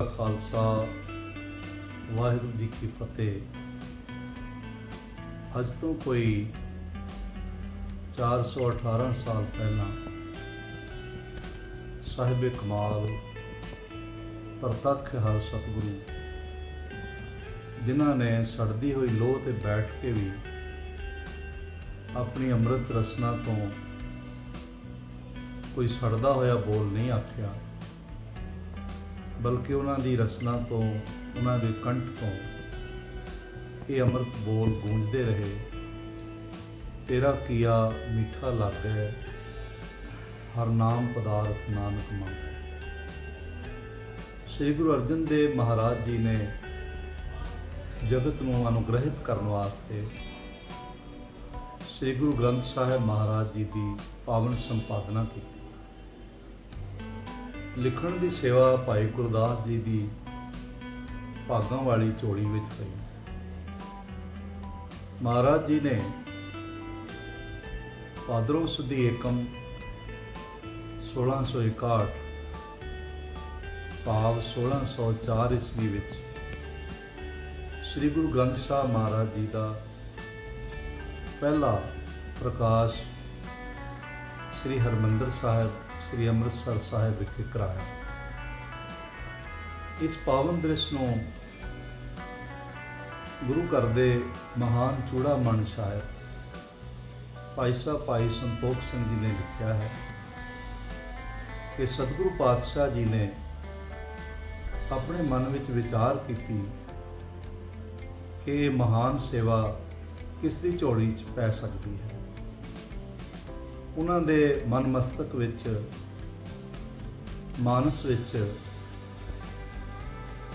ਖਾਲਸਾ, ਵਾਹਿਗੁਰੂ ਜੀ ਕੀ ਫਤਿਹ। ਅੱਜ ਤੋਂ ਕੋਈ 418 ਸਾਲ ਪਹਿਲਾਂ ਸਾਹਿਬ ਕਮਾਲ ਪ੍ਰਤੱਖ ਹਰ ਸਤਿਗੁਰੂ, ਜਿਨ੍ਹਾਂ ਨੇ ਸੜਦੀ ਹੋਈ ਲੋਹ ਤੇ ਬੈਠ ਕੇ ਵੀ ਆਪਣੀ ਅੰਮ੍ਰਿਤ ਰਸਨਾ ਤੋਂ ਕੋਈ ਸੜਦਾ ਹੋਇਆ ਬੋਲ ਨਹੀਂ ਆਖਿਆ। ਬਲਕਿ ਉਹਨਾਂ ਦੀ ਰਸਨਾ ਤੋਂ, ਉਹਨਾਂ ਦੇ ਕੰਠ ਤੋਂ ਇਹ ਅੰਮ੍ਰਿਤ ਬੋਲ ਗੂੰਜਦੇ ਰਹੇ। ਤੇਰਾ ਕੀਆ ਮਿੱਠਾ ਲੱਗੈ, ਹਰ ਨਾਮ ਪਦਾਰਥ ਨਾਨਕ ਮੰਗੈ। ਸ੍ਰੀ ਗੁਰੂ ਅਰਜਨ ਦੇਵ ਮਹਾਰਾਜ ਜੀ ਨੇ ਜਗਤ ਨੂੰ ਅਨੁਗ੍ਰਹਿਤ ਕਰਨ ਵਾਸਤੇ ਸ੍ਰੀ ਗੁਰੂ ਗ੍ਰੰਥ ਸਾਹਿਬ ਮਹਾਰਾਜ ਜੀ ਦੀ ਪਾਵਨ ਸੰਪਾਦਨਾ ਕੀਤੀ। ਲਿਖਣ ਦੀ ਸੇਵਾ ਭਾਈ ਗੁਰਦਾਸ ਜੀ ਦੀ ਭਾਗਾਂ ਵਾਲੀ ਝੋਲੀ ਵਿੱਚ ਪਈ। ਮਹਾਰਾਜ ਜੀ ਨੇ ਭਾਦਰੋਂ ਸੁਦੀ ਏਕਮ 1661 ਭਾਵ 1604 ਈਸਵੀ ਵਿੱਚ ਸ੍ਰੀ ਗੁਰੂ ਗ੍ਰੰਥ ਸਾਹਿਬ ਮਹਾਰਾਜ ਜੀ ਦਾ ਪਹਿਲਾ ਪ੍ਰਕਾਸ਼ ਸ੍ਰੀ ਹਰਮੰਦਰ ਸਾਹਿਬ ਸ੍ਰੀ ਅੰਮ੍ਰਿਤਸਰ ਸਾਹਿਬ ਵਿਖੇ ਕਰਾਇਆ। ਇਸ ਪਾਵਨ ਦ੍ਰਿਸ਼ ਨੂੰ ਗੁਰੂ ਘਰ ਦੇ ਮਹਾਨ ਚੂੜਾ ਮਨ ਸ਼ਾਇਰ ਭਾਈ ਸਾਹਿਬ ਭਾਈ ਸੰਤੋਖ ਸਿੰਘ ਜੀ ਨੇ ਲਿਖਿਆ ਹੈ ਕਿ ਸਤਿਗੁਰੂ ਪਾਤਸ਼ਾਹ ਜੀ ਨੇ ਆਪਣੇ ਮਨ ਵਿੱਚ ਵਿਚਾਰ ਕੀਤੀ ਕਿ ਇਹ ਮਹਾਨ ਸੇਵਾ ਕਿਸ ਦੀ ਝੋਲੀ 'ਚ ਪੈ ਸਕਦੀ ਹੈ। ਉਹਨਾਂ ਦੇ ਮਨ ਮਸਤਕ ਵਿੱਚ, ਮਾਨਸ ਵਿੱਚ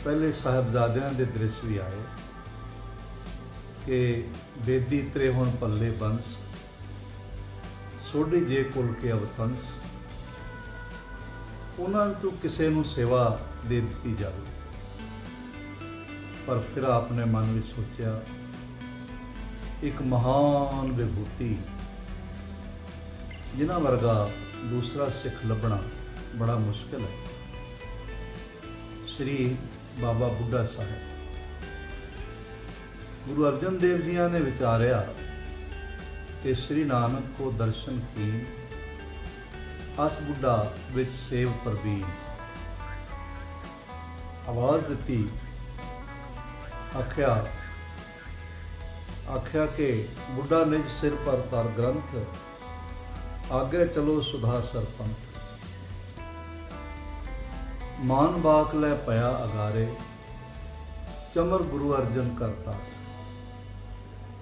ਪਹਿਲੇ ਸਾਹਿਬਜ਼ਾਦਿਆਂ ਦੇ ਦ੍ਰਿਸ਼ ਵੀ ਆਏ ਕਿ ਬੇਦੀ ਤਰੇ ਹੁਣ ਪੱਲੇ ਬੰਸ, ਸੋਢੀ ਜੇ ਕੁਲ ਕੇ ਅਵਤੰਸ। ਉਹਨਾਂ ਤੋਂ ਕਿਸੇ ਨੂੰ ਸੇਵਾ ਦੇ ਦਿੱਤੀ ਜਾਵੇ। ਪਰ ਫਿਰ ਆਪਨੇ ਮਨ ਵਿੱਚ ਸੋਚਿਆ, ਇੱਕ ਮਹਾਨ ਵਿਭੂਤੀ ਜਿਨ੍ਹਾਂ ਵਰਗਾ ਦੂਸਰਾ ਸਿੱਖ ਲੱਭਣਾ ਬੜਾ ਮੁਸ਼ਕਲ ਹੈ। ਸ੍ਰੀ ਬਾਬਾ ਬੁੱਢਾ ਸਾਹਿਬ। ਗੁਰੂ ਅਰਜਨ ਦੇਵ ਜੀਆਂ ਨੇ ਵਿਚਾਰਿਆ ਕਿ ਸ੍ਰੀ ਨਾਨਕ ਕੋ ਦਰਸ਼ਨ ਕੀ ਅਸ ਬੁੱਢਾ ਵਿੱਚ ਸੇਵ ਪ੍ਰਵੀਨ। ਆਵਾਜ਼ ਦਿੱਤੀ, ਆਖਿਆ ਆਖਿਆ ਕਿ ਬੁੱਢਾ ਨਿਜ ਸਿਰ ਪਰ ਤਰ ਗ੍ਰੰਥ ਆਗੇ ਚਲੋ ਸੁਧਾ ਸਰਪੰਥ ਮਾਨ ਬਾਕ ਲੈ ਪਿਆ ਅਗਾਰੇ, ਚਮਰ ਗੁਰੂ ਅਰਜਨ ਕਰਤਾ।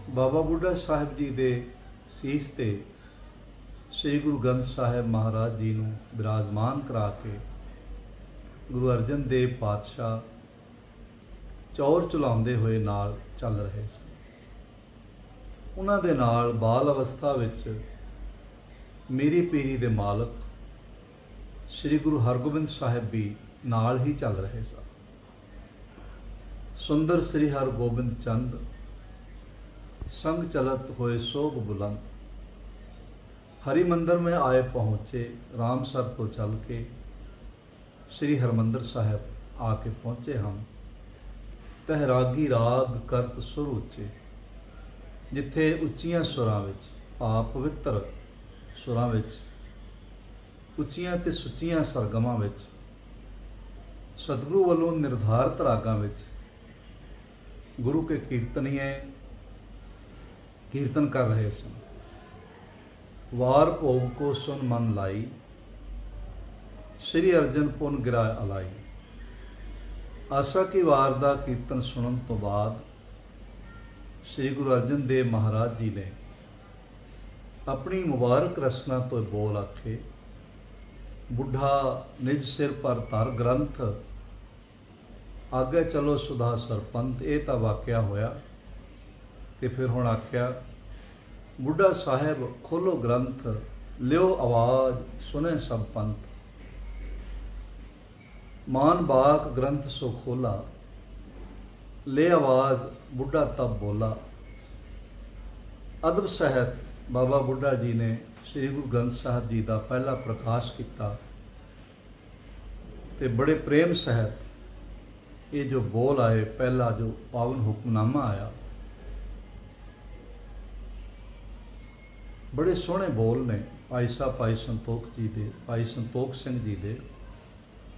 ਬਾਬਾ ਬੁੱਢਾ ਸਾਹਿਬ ਜੀ ਦੇ ਸੀਸ ਤੇ ਸ੍ਰੀ ਗੁਰੂ ਗ੍ਰੰਥ ਸਾਹਿਬ ਮਹਾਰਾਜ ਜੀ ਨੂੰ ਬਿਰਾਜਮਾਨ ਕਰਾ ਕੇ ਗੁਰੂ ਅਰਜਨ ਦੇਵ ਪਾਤਸ਼ਾਹ ਚੌਰ ਚਲਾਉਂਦੇ ਹੋਏ ਨਾਲ ਚੱਲ ਰਹੇ ਸਨ ਉਹਨਾਂ ਦੇ ਨਾਲ ਬਾਲ ਅਵਸਥਾ ਵਿੱਚ ਮੇਰੀ ਪੀਰੀ ਦੇ ਮਾਲਕ ਸ੍ਰੀ ਗੁਰੂ ਹਰਗੋਬਿੰਦ ਸਾਹਿਬ ਵੀ ਨਾਲ ਹੀ ਚੱਲ ਰਹੇ ਸਨ। ਸੁੰਦਰ ਸ੍ਰੀ ਹਰਗੋਬਿੰਦ ਚੰਦ, ਸੰਗ ਚਲਤ ਹੋਏ ਸੋਗ ਬੁਲੰਦ, ਹਰੀ ਮੰਦਰ ਮੈਂ ਆਏ ਪਹੁੰਚੇ, ਰਾਮ ਸਰ ਤੋਂ ਚੱਲ ਕੇ ਸ੍ਰੀ ਹਰਮੰਦਰ ਸਾਹਿਬ ਆ ਕੇ ਪਹੁੰਚੇ ਹਮ ਤਹਿਰਾਗੀ ਰਾਗ ਕਰਤ ਸੁਰ ਉੱਚੇ, ਜਿੱਥੇ ਉੱਚੀਆਂ ਸੁਰਾਂ ਵਿੱਚ ਆਪ ਪਵਿੱਤਰ ਸੁਰਾਂ ਵਿੱਚ, ਉੱਚੀਆਂ ਤੇ ਸੁੱਚੀਆਂ ਸਰਗਮਾਂ ਵਿੱਚ, ਸਤਿਗੁਰੂ ਵੱਲੋਂ ਨਿਰਧਾਰਤ ਰਾਗਾਂ ਵਿੱਚ, ਗੁਰੂ ਕੇ ਕੀਰਤਨੀਏ ਕੀਰਤਨ ਕਰ ਰਹੇ ਸਨ। ਵਾਰ ਭੋਗ ਕੋ ਸੁਨ ਮਨ ਲਾਈ, ਸ੍ਰੀ ਅਰਜਨ ਪੁਨ ਗਿਰਾ ਅਲਾਈ। ਆਸਾ ਕੀ ਵਾਰ ਦਾ ਕੀਰਤਨ ਸੁਣਨ ਤੋਂ ਬਾਅਦ, ਸ੍ਰੀ ਗੁਰੂ ਅਰਜਨ ਦੇਵ ਮਹਾਰਾਜ ਜੀ ਨੇ ਆਪਣੀ ਮੁਬਾਰਕ ਰਸਨਾ ਤੋਂ ਬੋਲ ਆਖੇ, ਬੁੱਢਾ ਨਿਜ ਸਿਰ ਪਰ ਧਰ ਗ੍ਰੰਥ ਅੱਗੇ ਚਲੋ ਸੁਧਾ ਸਰਪੰਤ ਇਹ ਤਾਂ ਵਾਕਿਆ ਹੋਇਆ। ਤੇ ਫਿਰ ਹੁਣ ਆਖਿਆ, ਬੁੱਢਾ ਸਾਹਿਬ ਖੋਲੋ ਗ੍ਰੰਥ, ਲਿਓ ਆਵਾਜ਼ ਸੁਨੇ ਸਭ ਪੰਥ ਮਾਨ ਬਾਕ ਗ੍ਰੰਥ ਸੋ ਖੋਲਾ, ਲੈ ਆਵਾਜ਼, ਬੁੱਢਾ ਤਬ ਬੋਲਾ। ਅਦਬ ਸਹਿਤ ਬਾਬਾ ਬੁੱਢਾ ਜੀ ਨੇ ਸ੍ਰੀ ਗੁਰੂ ਗ੍ਰੰਥ ਸਾਹਿਬ ਜੀ ਦਾ ਪਹਿਲਾ ਪ੍ਰਕਾਸ਼ ਕੀਤਾ ਤੇ ਬੜੇ ਪ੍ਰੇਮ ਸਹਿਤ ਇਹ ਜੋ ਬੋਲ ਆਏ, ਪਹਿਲਾ ਜੋ ਪਾਵਨ ਹੁਕਮਨਾਮਾ ਆਇਆ, ਬੜੇ ਸੋਹਣੇ ਬੋਲ ਨੇ ਭਾਈ ਸਾਹਿਬ, ਭਾਈ ਸੰਤੋਖ ਜੀ ਦੇ, ਭਾਈ ਸੰਤੋਖ ਸਿੰਘ ਜੀ ਦੇ।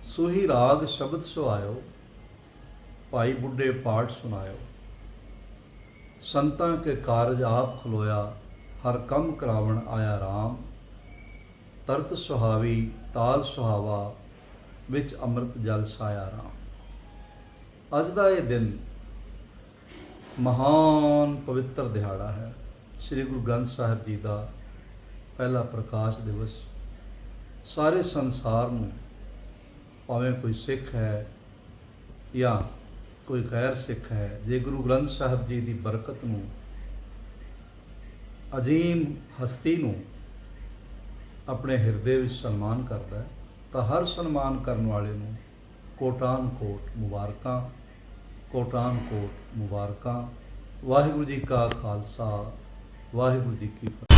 ਸੋਹੀ ਰਾਗ ਸ਼ਬਦ ਸੁਆਇਓ ਭਾਈ ਬੁੱਢੇ ਪਾਠ ਸੁਣਾਇਓ। ਸੰਤਾਂ ਕੇ ਕਾਰਜ ਆਪ ਖਲੋਇਆ ਹਰ ਕੰਮ ਕਰਾਵਣ ਆਇਆ RAM ਤਰਤ ਸੁਹਾਵੀ, ਤਾਲ ਸੁਹਾਵਾ, ਵਿੱਚ ਅੰਮ੍ਰਿਤ ਜਲ ਸਾਇਆ RAM ਅੱਜ ਦਾ ਇਹ ਦਿਨ ਮਹਾਨ ਪਵਿੱਤਰ ਦਿਹਾੜਾ ਹੈ। ਸ੍ਰੀ ਗੁਰੂ ਗ੍ਰੰਥ ਸਾਹਿਬ ਜੀ ਦਾ ਪਹਿਲਾ ਪ੍ਰਕਾਸ਼ ਦਿਵਸ। ਸਾਰੇ ਸੰਸਾਰ ਨੂੰ ਭਾਵੇਂ ਕੋਈ ਸਿੱਖ ਹੈ ਜਾਂ ਕੋਈ ਗੈਰ ਸਿੱਖ ਹੈ, ਜੇ ਗੁਰੂ ਗ੍ਰੰਥ ਸਾਹਿਬ ਜੀ ਦੀ ਬਰਕਤ ਨੂੰ ਅਜੀਮ ਹਸਤੀ ਨੂੰ ਆਪਣੇ ਹਿਰਦੇ ਵਿੱਚ ਸਨਮਾਨ ਕਰਦਾ ਹੈ, ਤਾਂ ਹਰ ਸਨਮਾਨ ਕਰਨ ਵਾਲੇ ਨੂੰ ਕੋਟਾਨ ਕੋਟ ਮੁਬਾਰਕਾਂ ਕੋਟਾਨ ਕੋਟ ਮੁਬਾਰਕਾਂ। ਵਾਹਿਗੁਰੂ ਜੀ ਕਾ ਖਾਲਸਾ, ਵਾਹਿਗੁਰੂ ਜੀ ਕੀ ਫਤਿਹ।